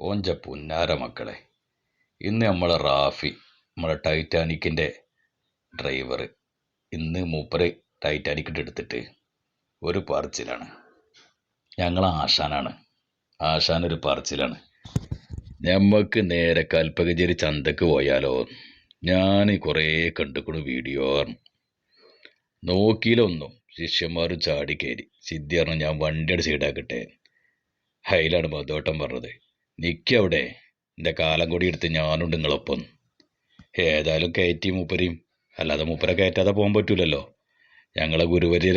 ഓഞ്ച പുന്നാര മക്കളെ. ഇന്ന് നമ്മളെ റാഫി നമ്മളെ ടൈറ്റാനിക്കിന്റെ ഡ്രൈവർ ഇന്ന് മൂപ്പര് ടൈറ്റാനിക്കിന്റെ എടുത്തിട്ട് ഒരു പറച്ചിലാണ്. ഞങ്ങൾ ആശാനാണ്. ആശാൻ ഒരു പറച്ചിലാണ്. നമുക്ക് നേരെ കൽപ്പകഞ്ചേരി ചന്തക്ക് പോയാലോ? ഞാൻ കുറേ കണ്ടുക്കണു വീഡിയോ നോക്കിയിലൊന്നും ശിഷ്യന്മാർ ചാടി കയറി സിദ്ധി പറഞ്ഞു ഞാൻ വണ്ടിയുടെ സൈഡാക്കട്ടെ. ഹൈലാണ് മധുവട്ടം പറഞ്ഞത്. നിൽക്കവിടെ എന്റെ കാലം കൂടി എടുത്ത് ഞാനുണ്ട് നിങ്ങളൊപ്പം. ഏതായാലും കയറ്റി മൂപ്പരെയും അല്ലാതെ മൂപ്പരെ കയറ്റാതെ പോകാൻ പറ്റൂലല്ലോ. ഞങ്ങളെ ഗുരുവര്യ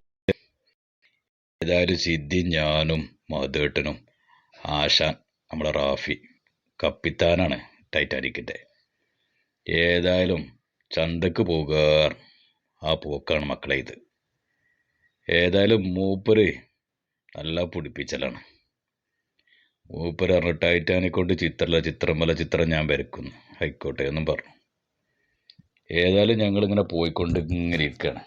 ഏതായാലും സിദ്ധി ഞാനും മധുവേട്ടനും ആശാൻ നമ്മളെ റാഫി കപ്പിത്താനാണ് ടൈറ്റാനിക്കിന്റെ ഏതായാലും ചന്തക്ക് പോകാർ. ആ പോക്കാണ് മക്കളെ ഇത്. ഏതായാലും മൂപ്പര് നല്ല പിടിപ്പിച്ചലാണ്. മൂപ്പര് പറഞ്ഞു കൊണ്ട് ചിത്രമല്ല ചിത്രമല്ല ചിത്രം ഞാൻ വരക്കുന്നു ആയിക്കോട്ടെ എന്നും പറഞ്ഞു ഏതായാലും ഞങ്ങളിങ്ങനെ പോയിക്കൊണ്ട് ഇങ്ങനെ ഇരിക്കുകയാണ്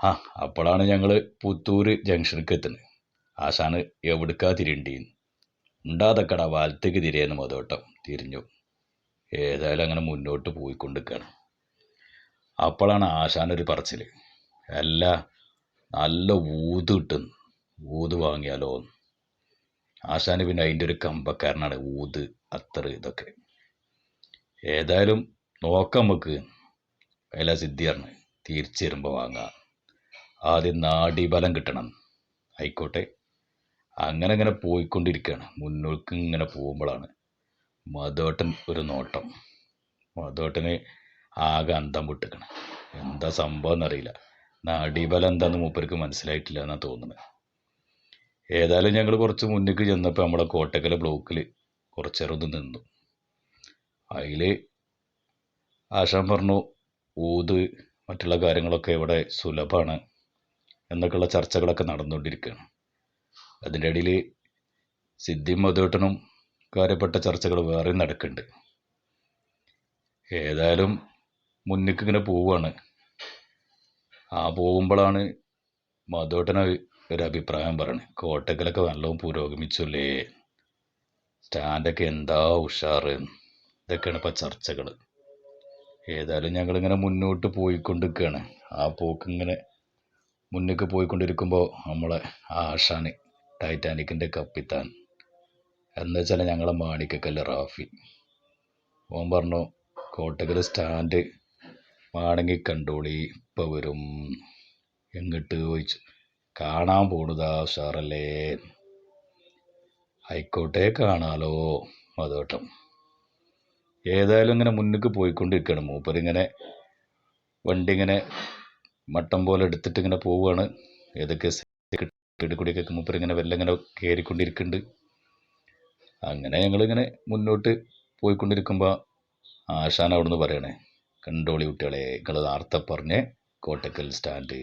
ആ അപ്പോഴാണ് ഞങ്ങൾ പുത്തൂര് ജംഗ്ഷനിലേക്ക് എത്തുന്നത്. ആശാണ് എവിടുക്കാ തിരിണ്ടീന്ന്. ഉണ്ടാതക്കട വലത്തേക്ക് തിരിയെന്ന് മതോട്ടം തിരിഞ്ഞു. ഏതായാലും അങ്ങനെ മുന്നോട്ട് പോയിക്കൊണ്ടിരിക്കുകയാണ് അപ്പോഴാണ് ആശാനൊരു പറച്ചിൽ അല്ല നല്ല ഊത് കിട്ടുന്നു. ഊത് വാങ്ങിയാലോ ആശാന് പിന്നെ അതിന്റെ ഒരു കമ്പക്കാരനാണ് ഊത് അത്തർ ഇതൊക്കെ. ഏതായാലും നോക്കാം നമുക്ക്. എല്ലാ സിദ്ധിയാണ് തിരിച്ചു വരുമ്പോൾ വാങ്ങാം. ആദ്യം നാഡീബലം കിട്ടണം. ആയിക്കോട്ടെ. അങ്ങനെ അങ്ങനെ പോയിക്കൊണ്ടിരിക്കുകയാണ്. മുന്നോട്ട് ഇങ്ങനെ പോകുമ്പോഴാണ് മധുവട്ടൻ ഒരു നോട്ടം. മധുവട്ടന് ആകെ അന്തം വിട്ടിക്കണം. എന്താ സംഭവം എന്നറിയില്ല. നാഡീബലം എന്താന്ന് മൂപ്പർക്ക് മനസ്സിലായിട്ടില്ല എന്നാണ് തോന്നുന്നത് ഏതായാലും ഞങ്ങൾ കുറച്ച് മുന്നേക്ക് ചെന്നപ്പോൾ നമ്മളെ കോട്ടക്കല ബ്ലോക്കിൽ കുറച്ച് നേരം ഒന്ന് നിന്നു. അതിൽ ആശാൻ പറഞ്ഞു ഊത് മറ്റുള്ള കാര്യങ്ങളൊക്കെ ഇവിടെ സുലഭമാണ് എന്നൊക്കെയുള്ള ചർച്ചകളൊക്കെ നടന്നുകൊണ്ടിരിക്കുകയാണ്. അതിന്റെ ഇടയിൽ സിദ്ധി മധുവേട്ടനും കാര്യപ്പെട്ട ചർച്ചകൾ വേറെയും നടക്കുന്നുണ്ട്. ഏതായാലും മുന്നിക്കിങ്ങനെ പോവുകയാണ് ആ പോകുമ്പോഴാണ് മധുവേട്ടന ഒരു അഭിപ്രായം പറഞ്ഞു കോട്ടക്കലൊക്കെ നല്ലോണം പുരോഗമിച്ചല്ലേ? സ്റ്റാൻഡൊക്കെ എന്താ ഉഷാറ്? ഇതൊക്കെയാണ് ഇപ്പോൾ ചർച്ചകൾ ഏതായാലും ഞങ്ങളിങ്ങനെ മുന്നോട്ട് പോയിക്കൊണ്ടിരിക്കുകയാണ് ആ പോക്ക് ഇങ്ങനെ മുന്നേക്ക് പോയിക്കൊണ്ടിരിക്കുമ്പോൾ നമ്മളെ ആഷാണ് ടൈറ്റാനിക്കിന്റെ കപ്പിത്താൻ. എന്ന് വെച്ചാൽ ഞങ്ങളെ മാണിക്കക്കല്ല് റാഫി. ഓൻ പറഞ്ഞു കോട്ടക്കൽ സ്റ്റാൻഡ് വേണമെങ്കിൽ കണ്ടോളി ഇപ്പം വരും. എങ്ങോട്ട് ചോദിച്ചു കാണാൻ പോണതാ ഉഷാറല്ലേ ആയിക്കോട്ടെ കാണാലോ മതോട്ടം ഏതായാലും ഇങ്ങനെ മുന്നിക്ക് പോയിക്കൊണ്ടിരിക്കുകയാണ് മൂപ്പരിങ്ങനെ വണ്ടി ഇങ്ങനെ മട്ടം പോലെ എടുത്തിട്ട് ഇങ്ങനെ പോവുകയാണ് ഏതൊക്കെ സൈഡ് കൂടിയൊക്കെ മൂപ്പർ ഇങ്ങനെ വെല്ലം ഇങ്ങനെ കയറിക്കൊണ്ടിരിക്കുന്നുണ്ട് അങ്ങനെ ഞങ്ങളിങ്ങനെ മുന്നോട്ട് പോയിക്കൊണ്ടിരിക്കുമ്പോൾ ആശാൻ അവിടുന്ന് പറയണേ കണ്ടോളി കുട്ടികളെ നിങ്ങൾ നേരത്തെ പറഞ്ഞ് കോട്ടക്കൽ സ്റ്റാൻഡ്.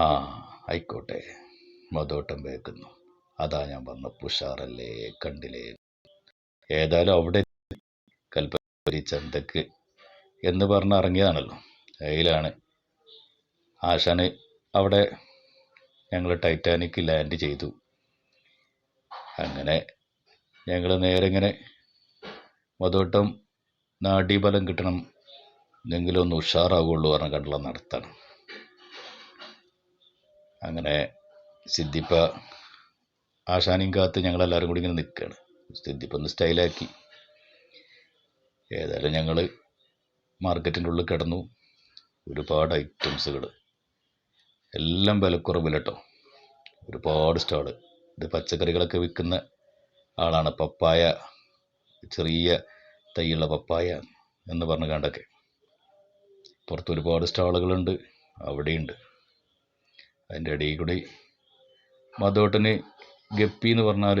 ആ ആയിക്കോട്ടെ. മതോട്ടം വേക്കുന്നു. അതാ ഞാൻ വന്ന. പുഷാറല്ലേ കണ്ടില്ലേ? ഏതായാലും അവിടെ കൽപ്പരി ചന്തക്ക് എന്ന് പറഞ്ഞ് ഇറങ്ങിയതാണല്ലോ. അതിലാണ് ആശാന് അവിടെ ഞങ്ങൾ ടൈറ്റാനിക് ലാൻഡ് ചെയ്തു. അങ്ങനെ ഞങ്ങൾ നേരെ ഇങ്ങനെ മതോട്ടം നാഡീബലം കിട്ടണം. എന്നെങ്കിലും ഒന്ന് ഉഷാറാവുള്ളൂ പറഞ്ഞ കണ്ടുള്ള നടത്താണ്. അങ്ങനെ സിദ്ദിപ്പ ആശാനിയും കാത്ത് ഞങ്ങളെല്ലാവരും കൂടി ഇങ്ങനെ നിൽക്കുകയാണ് സിദ്ദിപ്പ ഒന്ന് സ്റ്റൈലാക്കി ഏതായാലും ഞങ്ങൾ മാർക്കറ്റിന്റെ ഉള്ളിൽ കിടന്നു. ഒരുപാട് ഐറ്റംസുകൾ എല്ലാം വിലക്കുറവില്ല കേട്ടോ ഒരുപാട് സ്റ്റാൾ ഇത് പച്ചക്കറികളൊക്കെ വിൽക്കുന്ന ആളാണ്. പപ്പായ ചെറിയ തൈയുള്ള പപ്പായ എന്ന് പറഞ്ഞ് കണ്ടൊക്കെ. പുറത്ത് ഒരുപാട് സ്റ്റാളുകളുണ്ട് അവിടെയുണ്ട്. അതിന്റെ ഇടയിൽ കൂടി മധോട്ടന് ഗപ്പി എന്ന് പറഞ്ഞാൽ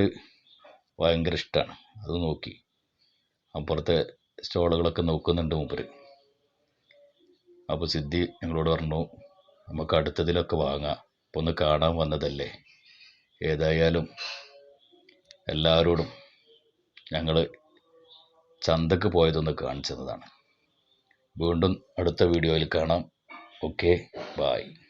ഭയങ്കര ഇഷ്ടമാണ്. അത് നോക്കി. അപ്പുറത്തെ സ്റ്റോളുകളൊക്കെ നോക്കുന്നുണ്ട് മൂപ്പര്. അപ്പോൾ സിദ്ധി ഞങ്ങളോട് പറഞ്ഞു നമുക്ക് അടുത്തതിലൊക്കെ വാങ്ങാം. അപ്പോൾ ഒന്ന് കാണാൻ വന്നതല്ലേ. ഏതായാലും എല്ലാവരോടും ഞങ്ങൾ ചന്തക്ക് പോയതൊന്ന് കാണിച്ചതാണ് വീണ്ടും അടുത്ത വീഡിയോയിൽ കാണാം. Okay bye